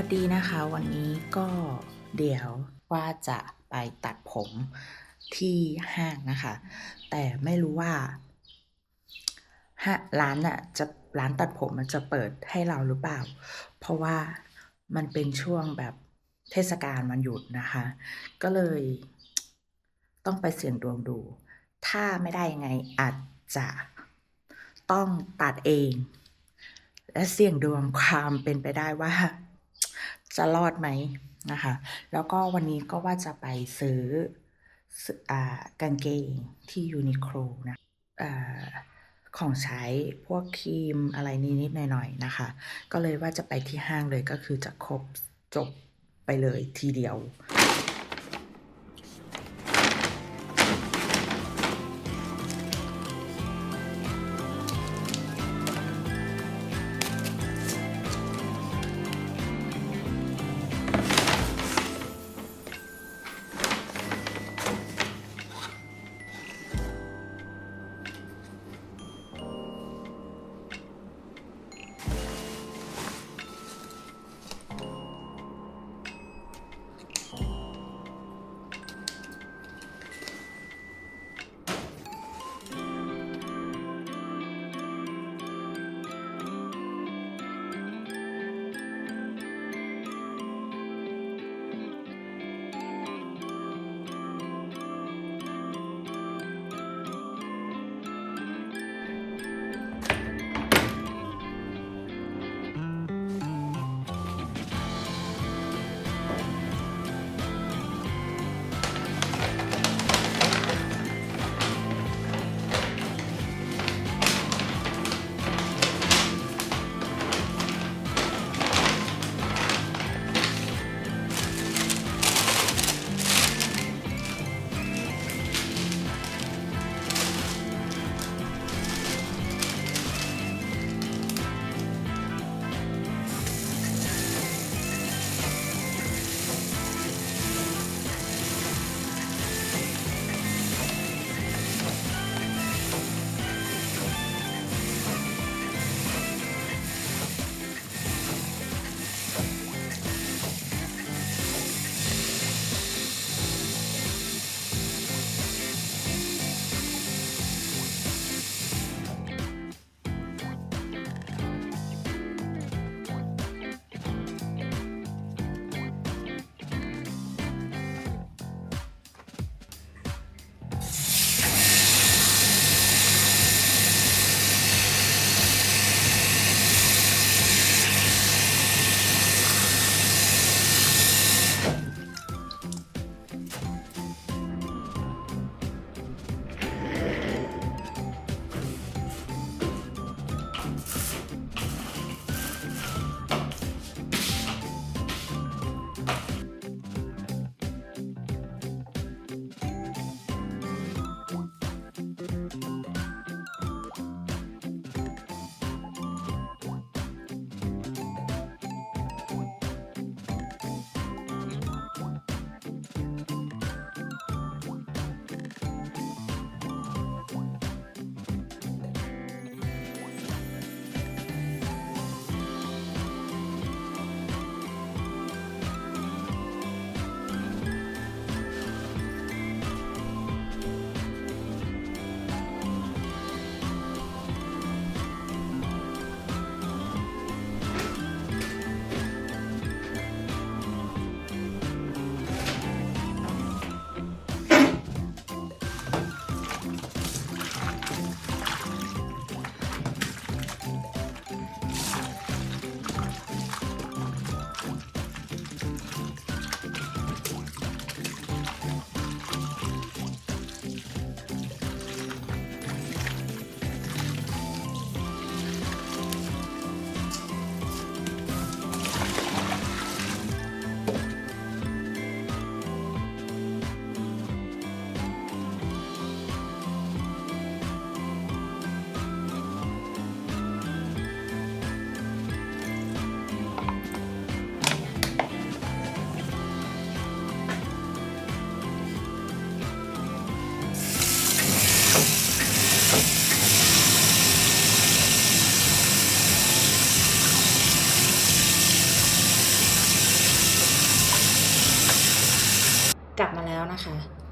สวัสดีนะคะ วันนี้ก็เดี๋ยวว่าจะไปตัดผมที่ห้างนะคะ แต่ไม่รู้ว่าห้าร้านอะจะร้านตัดผมมันจะเปิดให้เราหรือเปล่า เพราะว่ามันเป็นช่วงแบบเทศกาลวันหยุดนะคะ ก็เลยต้องไปเสี่ยงดวงดู ถ้าไม่ได้ยังไงอาจจะต้องตัดเอง และเสี่ยงดวงความเป็นไปได้ว่า จะรอดไหมนะคะ แล้วก็วันนี้ก็ว่าจะไปซื้ออ่ากางเกงที่ยูนิโคลนะอ่าของใช้พวกครีมอะไรนิดๆหน่อยๆนะคะ ก็เลยว่าจะไปที่ห้างเลยก็คือจะครบจบไปเลยทีเดียว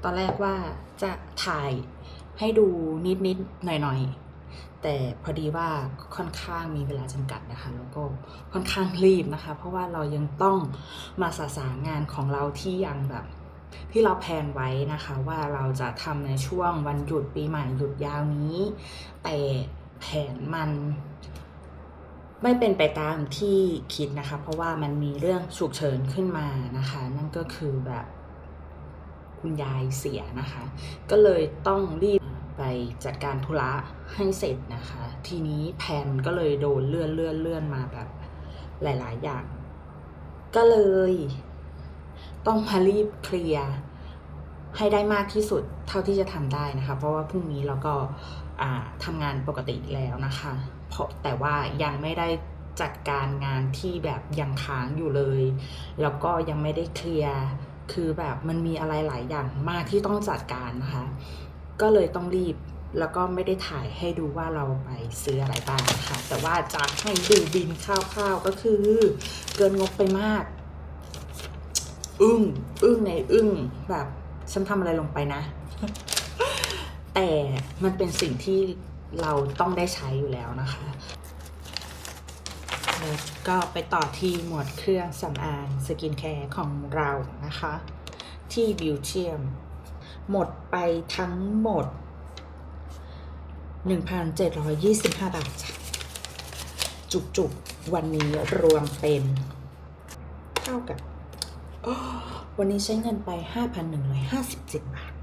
ตอนแรกว่าจะถ่ายให้ดูนิดๆหน่อยๆแต่พอดีว่าค่อนข้างมีเวลาจำกัดนะคะ แล้วก็ค่อนข้างรีบนะคะ เพราะว่าเรายังต้องมาสสารงานของเราที่ยังแบบที่เราแพลนไว้นะคะ ว่าเราจะทำในช่วงวันหยุดปีใหม่หยุดยาวนี้ แต่แผนมันไม่เป็นไปตามที่คิดนะคะ เพราะว่ามันมีเรื่องฉุกเฉินขึ้นมานะคะ นั่นก็คือแบบ คุณยายเสียนะคะ ก็เลยต้องรีบไปจัดการธุระให้เสร็จนะคะ ทีนี้แผนก็เลยโดนเลื่อนเลื่อนเลื่อนมาแบบหลาย ๆ อย่าง ก็เลย ต้องมารีบเคลียร์ให้ได้มากที่สุดเท่าที่จะทำได้นะคะ เพราะว่าพรุ่งนี้เราก็อ่าทำงานปกติแล้วนะคะ เพราะแต่ว่ายังไม่ได้จัดการงานที่แบบยังค้างอยู่เลย แล้วก็ยังไม่ได้เคลียร์ คือแบบมันมีอะไรหลายอย่างมากที่ต้องจัดการนะคะ ก็เลยต้องรีบแล้วก็ไม่ได้ถ่ายให้ดูว่าเราไปซื้ออะไรบ้างนะคะแต่ว่าจะให้ดูบินคร่าวๆก็คือ เกินงบไปมาก อึ้งอึ้งในอึ้งแบบฉันทำอะไรลงไปนะ แต่มันเป็นสิ่งที่เราต้องได้ใช้อยู่แล้วนะคะ ก็ไปต่อที่หมวดเครื่องสำอางสกินแคร์ของเรานะคะ ที่บิวเทียม หมดไปทั้งหมด 1,725 บาทจ้ะจุกๆวันนี้รวมเป็น เท่ากับ วันนี้ใช้เงินไป 5,157 บาท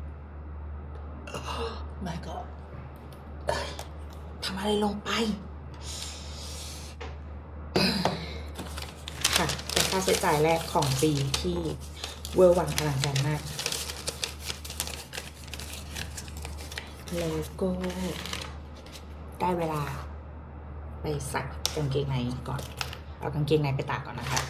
ไม่ก็ทำอะไรลงไป ค่ะเป็นค่าใช้จ่ายแรกของปีที่เวอร์วังอลังการมาก แล้วก็ได้เวลาไปสักกางเกงในก่อน เอากางเกงในไปตากก่อนนะคะ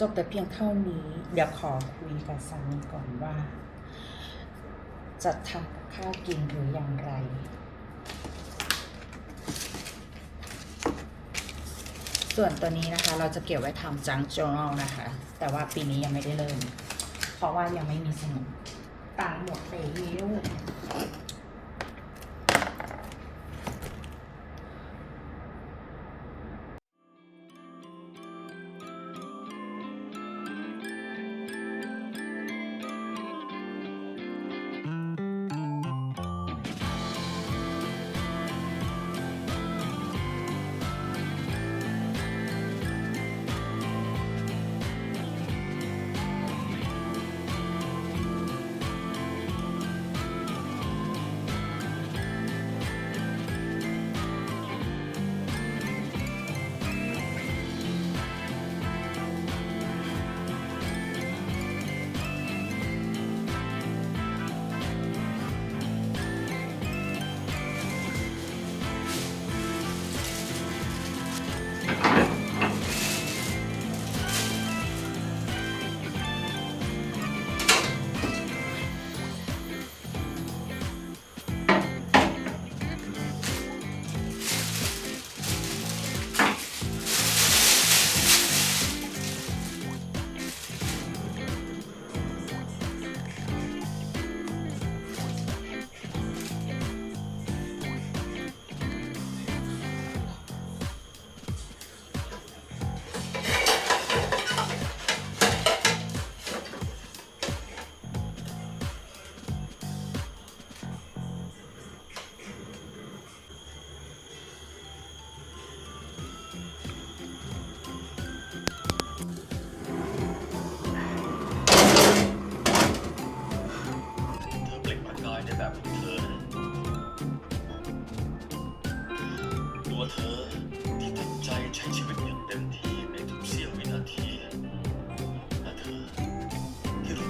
จบแต่เพียงเท่านี้ เดี๋ยวขอคุยกับสามีก่อนว่า จะทำกับข้าวกินหรืออย่างไร ส่วนตัวนี้นะคะ เราจะเก็บไว้ทำจังจ o ร์นนะคะ แต่ว่าปีนี้ยังไม่ได้เริ่ม เพราะว่ายังไม่มีสนุกต่างหมดแล้วค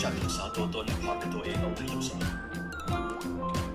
เธอที่รู้จักรักษาตัวตนและความเป็นตัวเองเอาไว้อยู่เสมอ